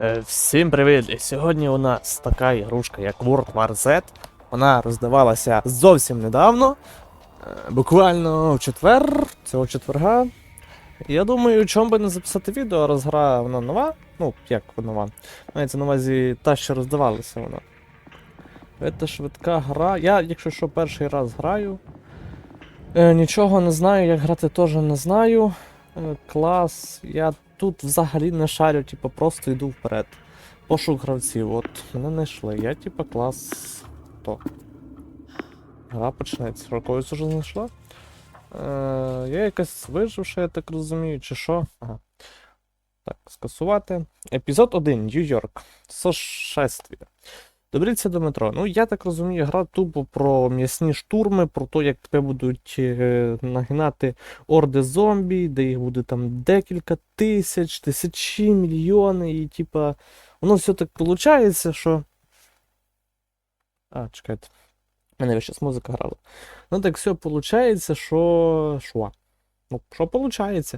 Е, Всім привіт! І сьогодні у нас така ігрушка, як World War Z. Вона роздавалася зовсім недавно, е, буквально в четвер, цього четверга. Я думаю, чому би не записати відео, раз гра вона нова. Ну, як нова. Мається на увазі та, що роздавалася вона. Це швидка гра. Я, якщо що, перший раз граю. Е, нічого не знаю, як грати теж не знаю. Клас. Я тут взагалі не шарю, типу, просто йду вперед. Пошук гравців, от мене знайшли. Я, типу, клас. То. Гра почнеться. Роковість уже знайшла. Е, я якась виживша, я так розумію, чи що? Ага. Так, скасувати. Епізод 1. Нью-Йорк. Сошествие. Добріться до метро. Ну, я так розумію, гра тупо про м'ясні штурми, про те, як тебе будуть е, нагинати орди зомбі, де їх буде там декілька тисяч, тисячі, мільйони, і типа. Воно все так виходить, що. А, чекайте. Мене зараз музика грала. Ну так все виходить, що. Шо? Ну, що виходить?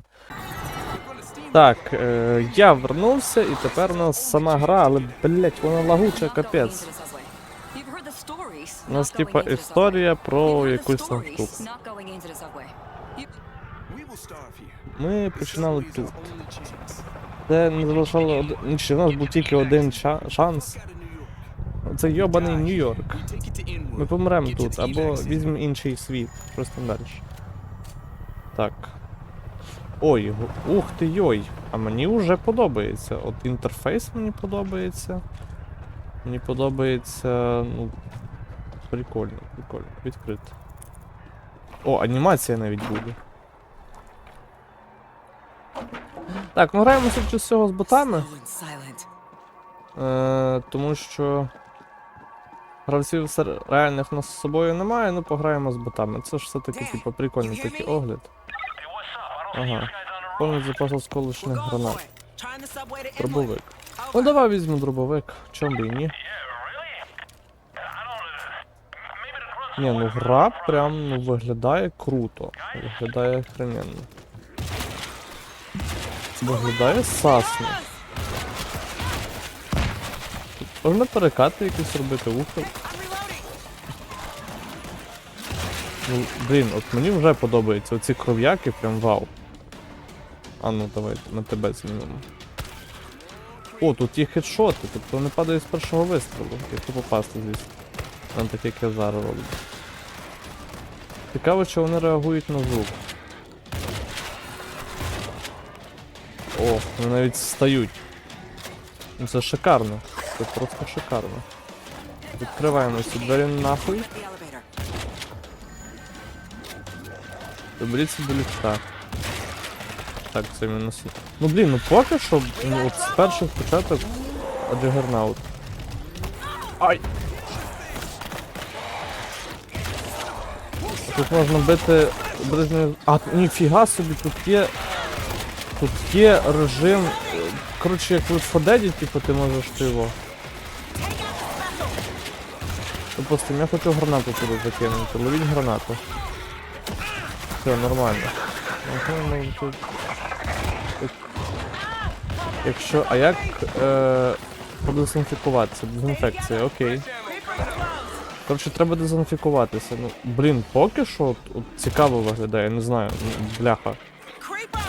Так, е, я вернувся, і тепер у нас сама гра, але, блять, вона лагуча, капець. У нас, типа, історія про якусь там штуку. Ми починали тут. Це не залишало один. Чи в нас був тільки один ша- шанс. Це йобаний Нью-Йорк. Ми помремо тут, або візьмемо інший світ. Просто далі. Так. Ой, ух ти йой. А мені вже подобається. От інтерфейс мені подобається. Мені подобається. Ну. Прикольно, прикольно. Відкрито. О, анімація навіть буде. Так, ну граємо судячи з цього з ботами. Е, тому що гравців реальних нас з собою немає, ну пограємо з ботами. Це ж все-таки, типу, прикольний такий огляд. Ага. Повний запас осколочних гранат. Дробовик. Ну давай візьму дробовик, чом би і ні. Ні, ну гра прям ну, виглядає круто. Виглядає охрененно. Виглядає сасно. Тут можна перекати якісь робити ухо. Ну, блін, от мені вже подобаються оці кров'яки, прям вау. А ну давай на тебе знімемо. О, тут є хедшоти, тобто вони падають з першого вистрілу, якщо попасти звісно. Там таке як я зараз роблю. Цікаво, чи вони реагують на звук. О, вони навіть встають. Ну це шикарно. Це просто шикарно. Відкриваємо ці двері нахуй. Доберіться до ліфта. Так, це мінус. Ну блін, ну поки що, ну от з перших початок Джигернаут. Ай! Тут можна бити ближньою. А, ніфіга собі, тут є. Тут є режим. Коротше, як в Фодеді, типу, ти можеш ти його. Допустим, я хочу гранату туди закинути. Ловіть гранату. Все, нормально. Ага, ну тут- Якщо. А як е, продезінфікуватися? Дезінфекція, окей. Коротше, треба дезінфікуватися. Ну, блін, поки що от, от цікаво виглядає, не знаю, бляха.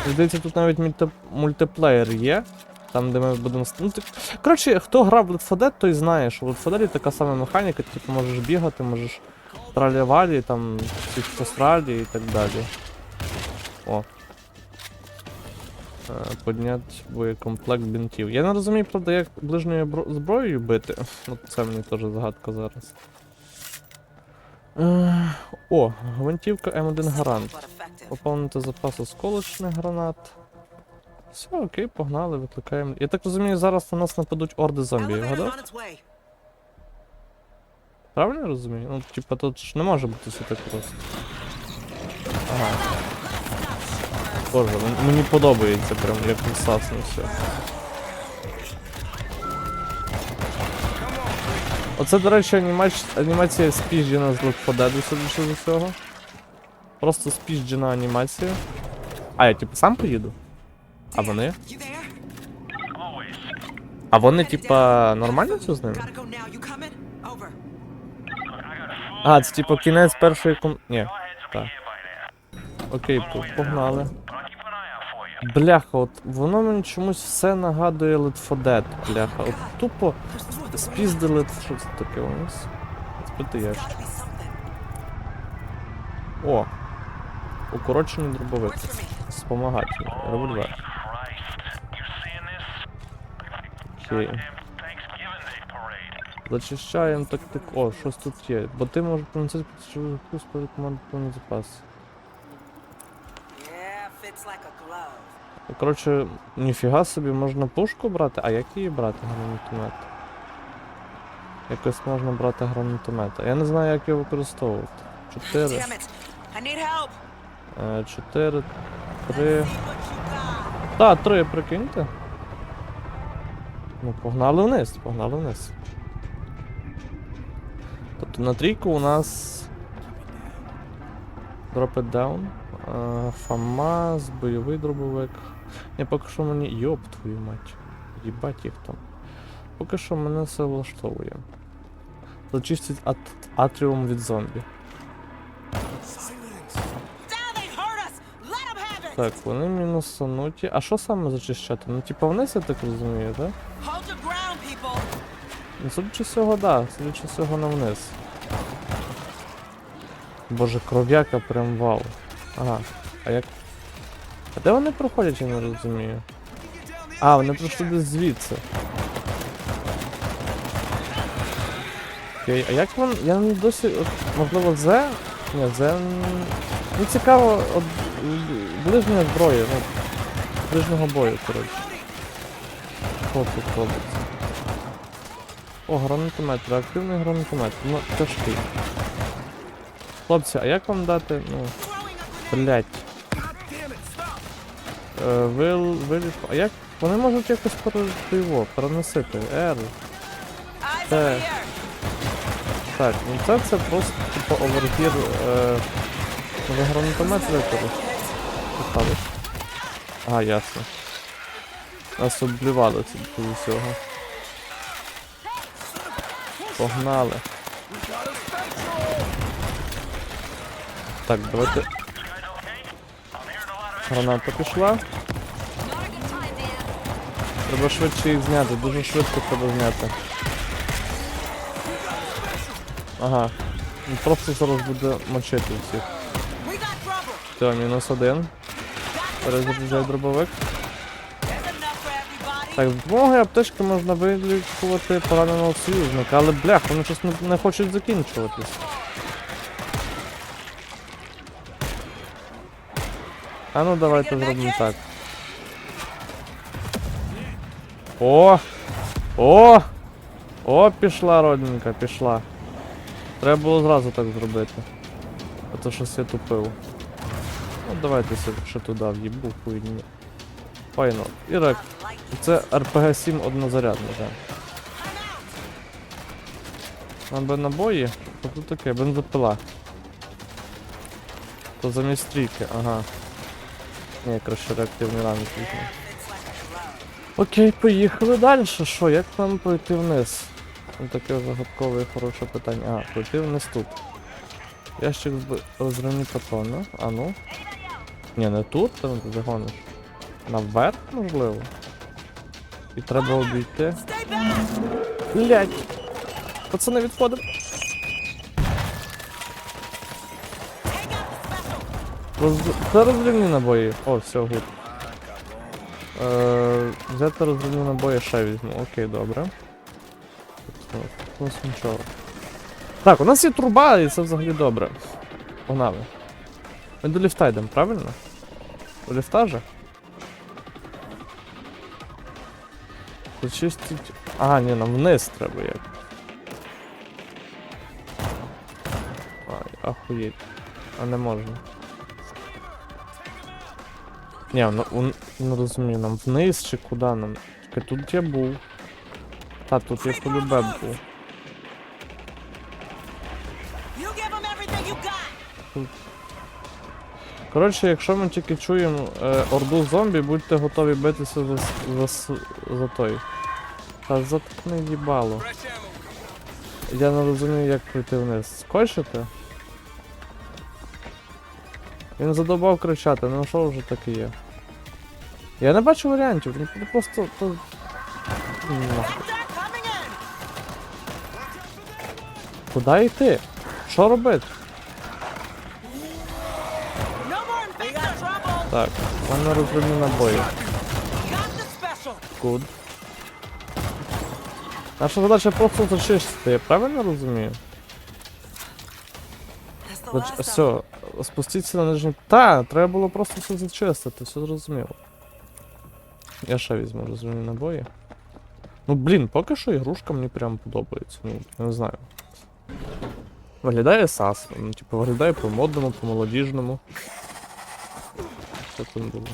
Здається, тут навіть мульти... мультиплеєр є. Там, де ми будемо. Ну, так... Коротше, хто грав в Left 4 Dead, той знає, що в Left 4 Dead така сама механіка, типу можеш бігати, можеш тралівалі, там, всіх постралі і так далі. О. Е, Поднять боєкомплект бінтів. Я не розумію, правда, як ближньою зброєю бити. От це мені теж загадка зараз. Е, О, гвинтівка М1 гарант. Поповнити запас осколочних гранат. Все, окей, погнали, викликаємо. Я так розумію, зараз на нас нападуть орди зомбі, я вгадав? Правильно я розумію? Ну, типа тут ж не може бути все так просто. Ага. Боже, мені подобається прям як інсасно все. Оце, до речі, анімація спіжджена з Left 4 Dead, судячи з усього. Просто спіжджена анімація. А, я типу сам поїду? А вони? А вони, типа, нормально це з ними? А, це типа кінець першої ком. Ні. Так. Окей, по- погнали. Бляха, от воно мені чомусь все нагадує Dead, бляха. От тупо спіздили. Що це таке у нас? Збитий ящик. О! Дробовик. Works for Револьвер. Окей. Зачищаємо тактик. О, щось тут є. Бо ти можеш приносити команду повний запас. Коротше, ніфіга собі можна пушку брати, а як її брати гранатомет? Якось можна брати гранатомет. Я не знаю, як його використовувати. Чотири. Damn it. I need help. е, Чотири. Три. See what you got. Та, три, прикиньте. Ну, погнали вниз, погнали вниз. Тобто на трійку у нас. Drop it down. Е, ФАМАС, бойовий дробовик. Ні, поки що мені. Йоп твою мать. Їбать їх там. Поки що мене все влаштовує. Зачистить ат- атріум від зомбі. Так, вони мінусануті. А що саме зачищати? Ну, типа вниз, я так розумію, так? Ну, судячи з цього, да, судячи цього на вниз. Боже, кров'яка прям вау. Ага. А як. А де вони проходять, я не розумію. А, вони пройшли десь звідси. Окей, а як вам. Я не досі. От, можливо, Зе? Ні, Зе. Ну цікаво, от ближня зброя, ну. Ближнього бою, коротше. Що тут робиться? О, гранатомет, реактивний гранатомет. Ну, тяжкий. Хлопці, а як вам дати, ну. Блять. Е, вил, виліт. А як? Вони можуть якось перейво, переносити. R. Here. Так, ну це це просто типу овергір. Е, гранатомет використали. Поставиш. А, ясно. Нас облювали до усього. Погнали. Так, давайте. Граната пішла. Треба швидше їх зняти, дуже швидко треба зняти. Ага. Він просто зараз буде мочити всіх. Все, мінус один. Перезаряджай дробовик. Так, з допомогою аптечки можна вилікувати пораненого союзника, але блях, вони щось не, не хочуть закінчуватись. А ну давайте зробимо так. О! О! О, пішла родненька, пішла. Треба було зразу так зробити. А то щось я тупив. Ну давайте ще- туди в'їбу хуйні. Файно. І рек. Like Це РПГ 7 однозарядний, так. Нам би набої. Що тут таке? Бензопила. То замість стрійки, ага. Ні, краще реактивний ранок візьму. Окей, поїхали далі. Що, як нам пройти вниз? Таке загадкове і хороше питання. А, пройти вниз тут. Ящик розривні патрони. А ну. Ні, не тут, там ти загониш. Наверх, можливо. І треба обійти. Блять! Пацани відходимо. Роз... Це розривні набої. О, все, гуд. Е, взяти розривні набої ще візьму. Окей, добре. Тобто, нічого. Так, у нас є труба, і це взагалі добре. Погнали. Ми до ліфта йдемо, правильно? До ліфта же? Почистить. Ага, ні, нам вниз треба як. Ай, ахуєть. А не можна. Ні, ну он, не розумію, нам вниз чи куди нам? Чекай, тут я був. Та, тут я був. Everything you got. Коротше, якщо ми тільки чуємо е, орду зомбі, будьте готові битися за, за, за той. Та заткни їбало. Я не розумію, як пройти вниз. Скочити? Він задовбав кричати, ну що вже таке є? Я не бачу варіантів, ну ну, просто то. Куди йти? Що робити? Так, в мене розривні набої. Good. Наша задача просто зачистити, я правильно розумію? Все, спустіться на нижній. Та, треба було просто все зачистити, все зрозуміло. Я ще візьму розривні набої. Ну блін, поки що ігрушка мені прям подобається. Ну, я не знаю. Виглядає сас. Ну, типу, виглядає по-модному, по-молодіжному. Що там було?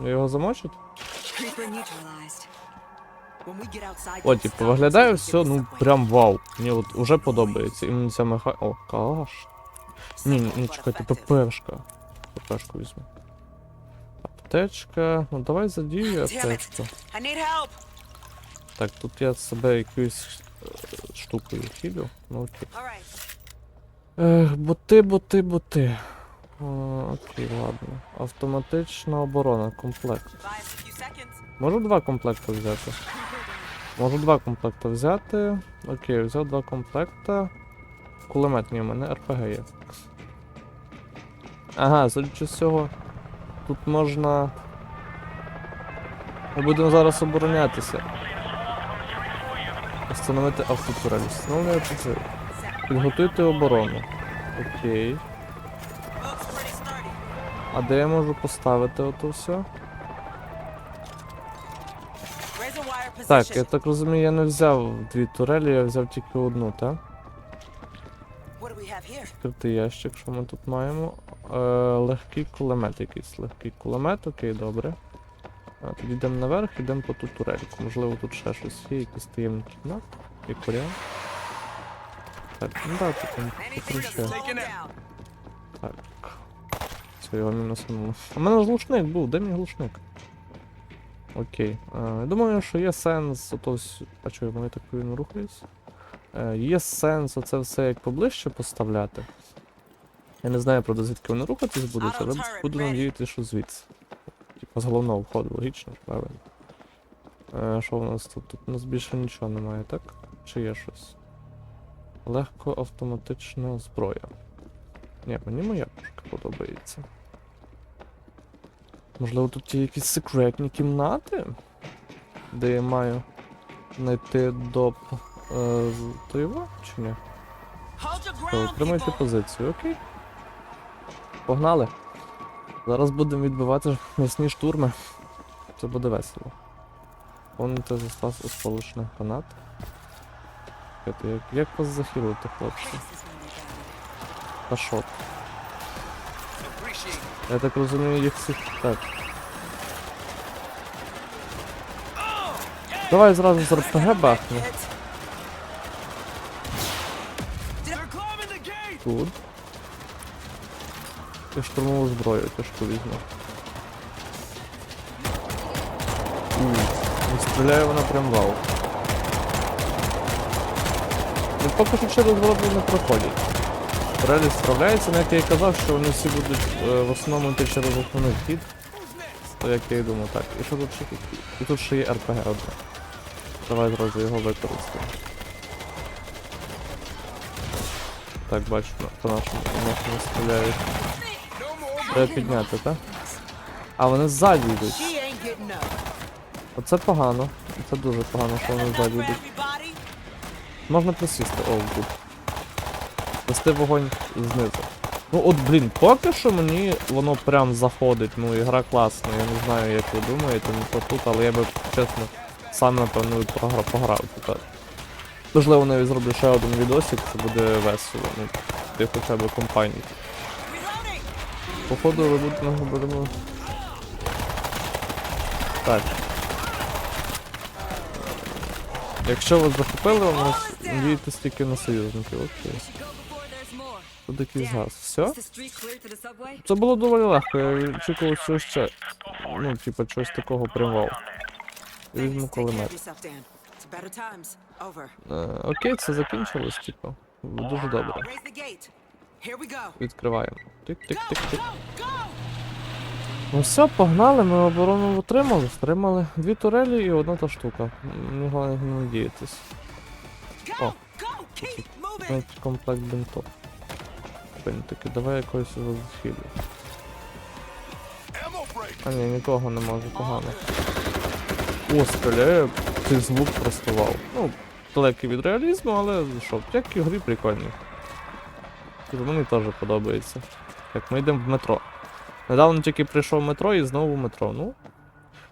Ну, Його замочить? О, типу, виглядає все, ну прям вау. Мені от уже подобається. Іменно ця меха. О, калаш. Ні, ні, ні, чекайте, ППшка. ППшку візьму. Аптечка. Ну давай задію аптечку. Так, тут я себе якоюсь е, штукою хілю. Ну окей. Ех, боти, боти, боти. О, окей, ладно. Автоматична оборона, комплект. Можу два комплекти взяти. Можу два комплекти взяти. Окей, взяв два комплекта. Кулемет ні, у мене РПГ є. Ага, судячи з цього, тут можна. Ми будемо зараз оборонятися. Встановити автотурель. Встановлювати це. Підготуйте оборону. Окей. А де я можу поставити ото все? Так, я так розумію, я не взяв дві турелі, я взяв тільки одну, так? Відкритий ящик, що ми тут маємо. Е, легкий кулемет якийсь. Легкий кулемет, окей, добре. А, тоді йдемо наверх, йдемо по ту турельку. Можливо, тут ще щось є, якийсь таємний кімнат, як варіант. Так, ну да, тут там покруче. Так. Все, його мінусануло. У мене ж глушник був, де мій глушник? Окей. Е, я думаю, що є сенс отось. А чого вони так повільно рухаюсь? Е, є сенс оце все як поближче поставляти. Я не знаю, правда, звідки вони рухатись будуть, але буду ready. надіятися, що звідси. Типа з головного входу, логічно, правильно. Е, що в нас тут? Тут у нас більше нічого немає, так? Чи є щось? Легко автоматична зброя. Ні, мені моя пушка подобається. Можливо, тут є якісь секретні кімнати, де я маю знайти доп е, з Тойва, чи ні? То Тримайте позицію, окей. Погнали. Зараз будемо відбивати м'ясні штурми. Це буде весело. Повните застав у сполучних гранат. Як, як вас захилити, хлопці? Та що? Я так розумію, їх всіх. Так. Давай зразу з РПГ бахну. Тут. Я штурмову зброю тяжку візьму. Стріляє вона прям вау. Ну поки що через ворота не проходять. Релі справляється, як я і казав, що вони всі будуть е, в основному йти через основний вхід. То як я і думав, так. І що тут ще? І тут ще є РПГ одне. Давай зразу його використаємо. Так, бачу, по нашому, нашому стріляють. Треба підняти, так? А вони ззаді йдуть. Оце погано. Це дуже погано, що вони ззаді йдуть. Можна присісти, о, тут. Вести вогонь знизу. Ну от, блін, поки що мені воно прям заходить. Ну, ігра класна, я не знаю, як ви думаєте, ну то тут, але я би, чесно, сам напевно і програ- пограв тут. Можливо, навіть зроблю ще один відосик, це буде весело. Ну, ти хоча б компанії. Походу, ви будете ми будемо. Так. Якщо вас захопили, ви нас надієтесь тільки на союзників, окей. Тут якийсь газ. Все? Це було доволі легко, я очікував щось ще. Ну, типа, чогось такого прям вау. Візьму кулемет. Е, окей, це закінчилось, типу. Дуже добре. Відкриваємо. Тик-тик-тик-тик. Ну все, погнали, ми оборону отримали, стримали дві турелі і одна та штука. Мені головне не надіятись. Moving! Навіть комплект бинтов. Бинтики, давай якось його захилю. А ні, нікого не можу, погано. О, стріляє, цей звук простував. Ну, далекий від реалізму, але що, як і грі прикольний. Типу, Мені теж подобається. Так, ми йдемо в метро. Недавно тільки прийшов метро і знову метро. Ну.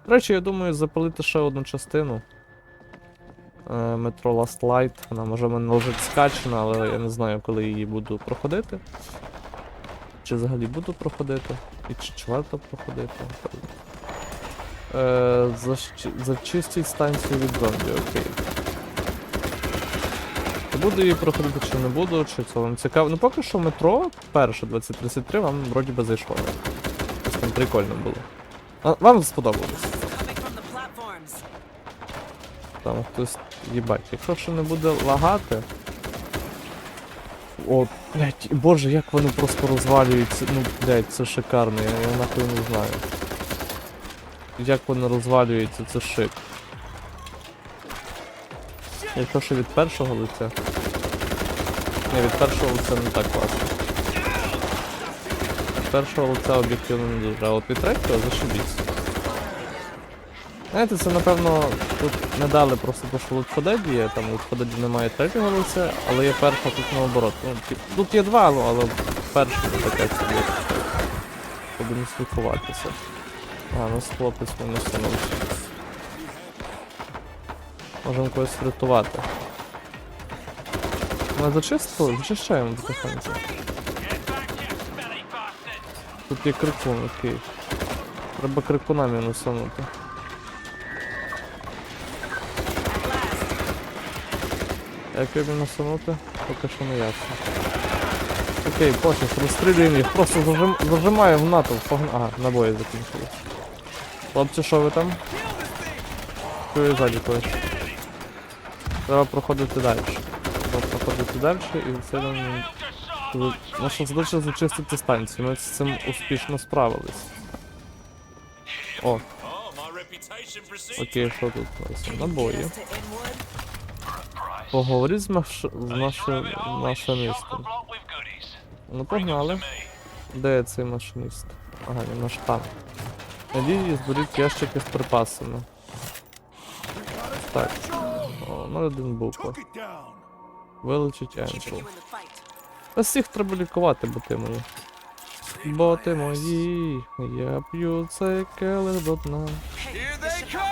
До речі, я думаю, запалити ще одну частину. Е, метро Last Light. Вона може в мене лежить скачена, але я не знаю, коли її буду проходити. Чи взагалі буду проходити, і чи варто проходити. Е, зачистіть станцію від зомбі, окей. Буду її проходити, чи не буду, чи це вам цікаво. Ну поки що метро, перше 2033, вам вроді би зайшло. Ось Там прикольно було. А, вам сподобалось. Там хтось їбать. Якщо ще не буде лагати. О, блять, боже, як вони просто розвалюються. Ну, блять, це шикарно, я, я нахуй не знаю. Як вони розвалюються, це шик. Якщо ще від першого лиця. Ні, від першого лиця не так класно. Від першого лиця об'єктивно не дуже, а от від третього зашибіться. Знаєте, це напевно тут не дали просто то, що Лутфодеді є, там Лутфодеді немає третього лиця, але є перша тут наоборот. Ну, тут є два, ну, але перша не таке собі. Будемо слідкуватися. А, ну хлопець становиться. Можемо когось врятувати. Ми зачистили? Зачищаємо потихеньку. Тут є крикун, окей. Треба крикуна мінусанути. Як його мінусанути? Поки що не ясно. Окей, пофіг, розстрілюємо їх, просто зажим... зажимаємо в НАТО, погна... Ага, набої закінчились. Хлопці, що ви там? Чую ззаді когось. Треба проходити далі. Треба проходити далі і це нам... Наша задача зачистити станцію, ми з цим успішно справились. О, окей, що тут? Набої. Поговори з, маш... з нашим машинистом. Ну погнали. Де цей машиніст? Ага, він наш Надії зберіть ящики з припасами. Так. Ну один буква. Вилучить fight. Ось всіх треба лікувати, боти мої. Боти мої, я п'ю цей келих до дна.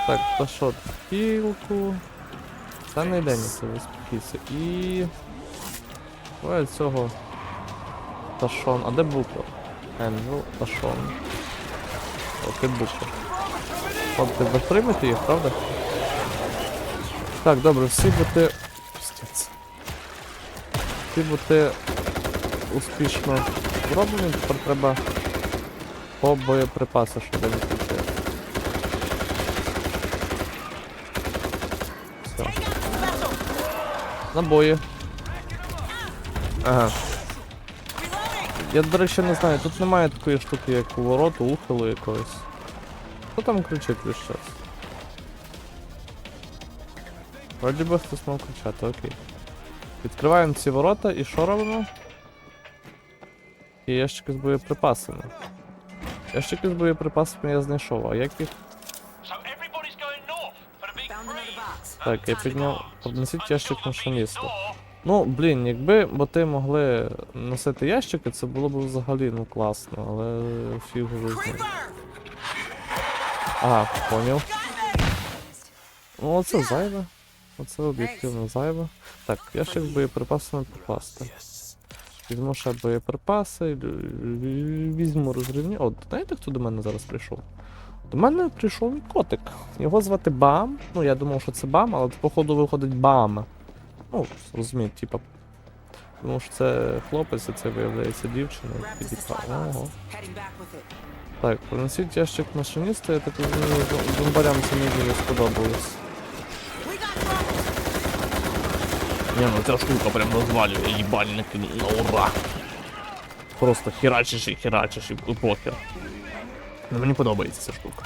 Так, та що, кілку. Та не йде це виспокійся. І. Давай цього. Ташон. А де буква? Енджел, Ташон. Ти буква. От їх, правда? Так, добре, всі боти. Пістець. Всі боти успішно зроблені, тепер треба по боєприпаси, щоб не включити. Все. Набої. Ага. Я, до речі, не знаю, тут немає такої штуки, як у вороту, ухилу якогось. Хто там кричить весь час? Вроді би хтось мав кричати, окей. Відкриваємо ці ворота і що робимо? І ящики з боєприпасами. Ящики з боєприпасами я знайшов, а як їх? Так, я підняв. Принесіть ящик машиністу. Ну, блін, якби боти могли носити ящики, це було б взагалі ну класно, але фіг ви ним. Поняв. Ну оце зайве. Оце об'єктивно зайве. Так, ящик з боєприпасами покласти. Візьму ще боєприпаси, візьму розривні. О, знаєте, хто до мене зараз прийшов? До мене прийшов котик. Його звати Бам. Ну, я думав, що це Бам, але походу виходить Бам. Ну, розумієте, типа. Тому що це хлопець, а це виявляється дівчина. Ого. Так, принесіть ящик машиніста, я так розумію, зомбарям це не дуже сподобалось. Не, ну ця штука прям розвалює їбальники на ура. Просто херачиш і херачиш і похер. Ну, мені подобається ця штука.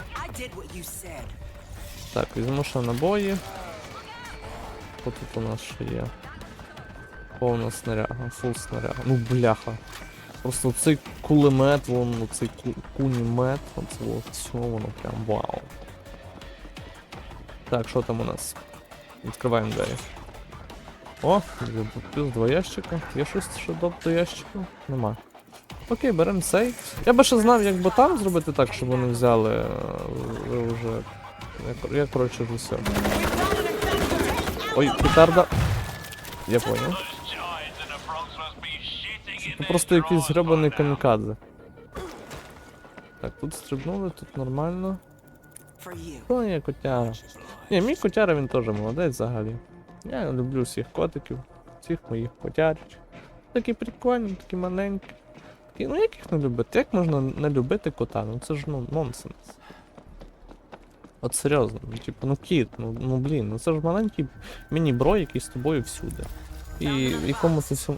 Так, візьму ще набої. Що тут у нас ще є? Повна снаряга, фул снаряга. Ну бляха. Просто цей кулемет, вон цей кунімет, оце все воно прям вау. Так, що там у нас? Відкриваємо двері. О, плюс два ящика. Є щось ще до, ящиків? Нема. Окей, беремо цей. Я би ще знав, як би там зробити так, щоб вони взяли е, ви вже. Я, я коротше вже все. Ой, петарда. Я понял. Це просто якийсь гребаний камікадзе. Так, тут стрибнули, тут нормально. For you. О, є котяра. Ні, мій котяра він теж молодець взагалі. Я люблю всіх котиків, всіх моїх котярочок. Такі прикольні, такі маленькі. Такі, ну як їх не любити? Як можна не любити кота? Ну це ж ну нонсенс. От серйозно, ну типу, ну кіт, ну, ну блін, ну це ж маленький міні-бро, який з тобою всюди. І якому ти все.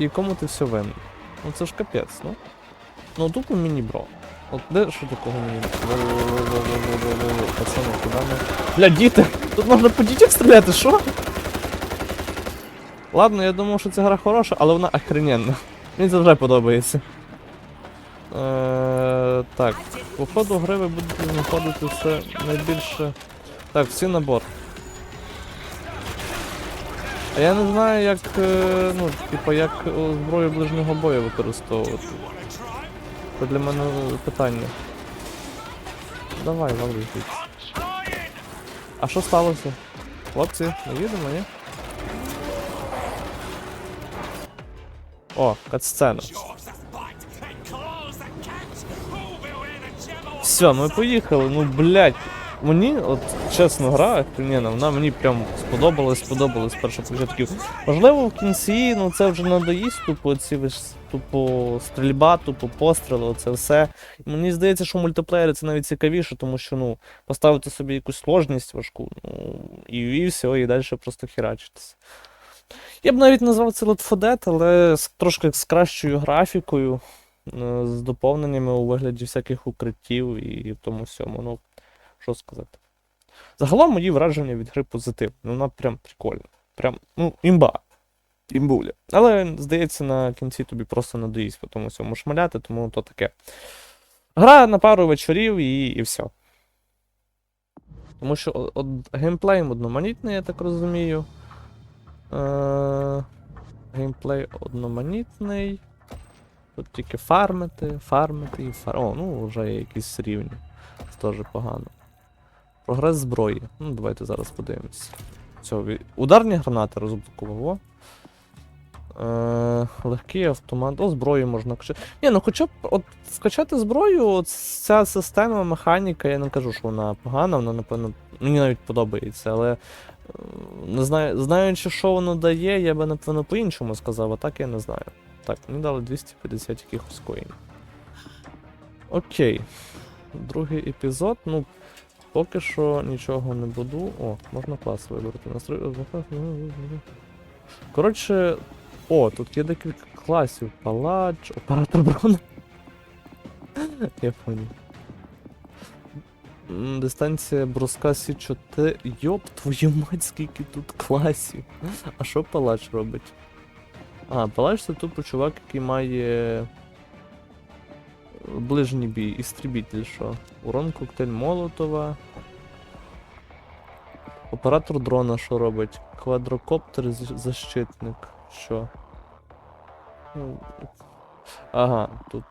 І кому ти все винен? Ну це ж капець, ну. Ну тупо міні-бро. От де що такого міні Пацани, куди ми. Бля, діти! Тут можна по дітях стріляти, що? Ладно, я думав, що ця гра хороша, але вона охрененна. Мені це вже подобається. Е, так, по ходу гри ви будете знаходити все найбільше. Так, всі набор. Я не знаю, як. е, Ну, типа, як е, зброю ближнього бою використовувати. Це для мене питання. Давай, вали А що сталося? Хлопці, ми їдемо, ні? О, катсцена. Все, ми поїхали. Ну, блядь. Мені, от чесно, гра охрененна, вона мені прям сподобалась, сподобалась з перших початків. Можливо, в кінці, ну це вже надоїсть, тупо ці тупо стрільба, тупо постріли, оце все. І Мені здається, що в мультиплеєрі це навіть цікавіше, тому що ну, поставити собі якусь сложність важку, ну, і, і все, і далі просто херачитися. Я б навіть назвав це 4 але з, трошки з кращою графікою, е, з доповненнями у вигляді всяких укриттів і тому всьому. Ну, що сказати. Загалом мої враження від гри позитивні. Ну, вона прям прикольна. Прям, ну, імба. Імбуля. Але, здається, на кінці тобі просто надоїсть по тому всьому шмаляти, тому то таке. Гра на пару вечорів і, і все. Тому що от, геймплей одноманітний, я так розумію. Е, геймплей одноманітний. Тут тільки фармити, фармити і фар. О, ну вже є якісь рівні. Це теж погано. Прогрес зброї. Ну, давайте зараз подивимось. Все, ударні гранати розблокував. Е, легкий автомат. О, зброю можна качати. Ні, ну хоча б от вкачати зброю, от ця система, механіка, я не кажу, що вона погана, вона, напевно, мені навіть подобається, але е, не знаю, знаючи, що воно дає, я би, напевно, по-іншому сказав, а так я не знаю. Так, мені дали 250 якихось коїнів. Окей. Другий епізод, ну, поки що нічого не буду. О, можна клас вибрати. Настрой. Коротше. О, тут є декілька класів. Палач, оператор брони. Я понял. Дистанція бруска Сі 4. Йоп, твою мать, скільки тут класів. А що палач робить? А, палач це тупо чувак, який має. Ближній бій, істрібітель, що? Урон коктейль Молотова. Оператор дрона що робить? Квадрокоптер защитник. Що? Ну, Ага, тут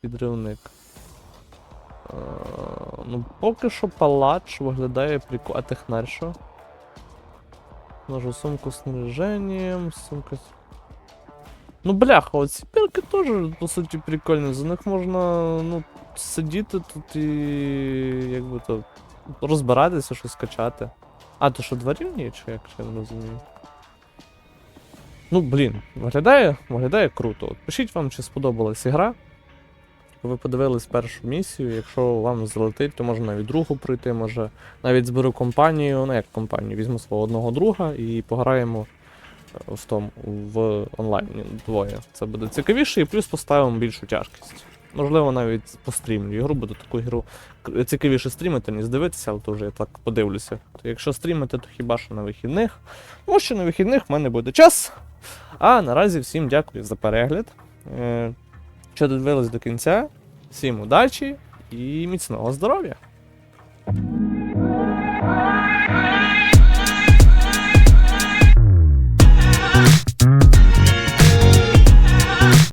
підривник. Е, ну, поки що палач виглядає прикольно. А технарь що? Можу сумку з снаряженням, сумка. з- Ну бляха, оці пірки теж, по суті, прикольні. За них можна, ну, сидіти тут і якби то розбиратися, щось качати. А, то що два рівні, чи як я не розумію? Ну, блін, виглядає, виглядає круто. От пишіть вам, чи сподобалась ігра. ви подивились першу місію. Якщо вам залетить, то можна навіть другу пройти, може навіть зберу компанію, ну як компанію, візьму свого одного друга і пограємо е, в онлайні двоє. Це буде цікавіше, і плюс поставимо більшу тяжкість. Можливо, навіть пострімлю ігру, буду таку ігру цікавіше стрімити, ніж дивитися, але то вже я так подивлюся. То якщо стрімити, то хіба що на вихідних. Тому що на вихідних в мене буде час. А наразі всім дякую за перегляд. Е, Що додивились до кінця. Всім удачі і міцного здоров'я!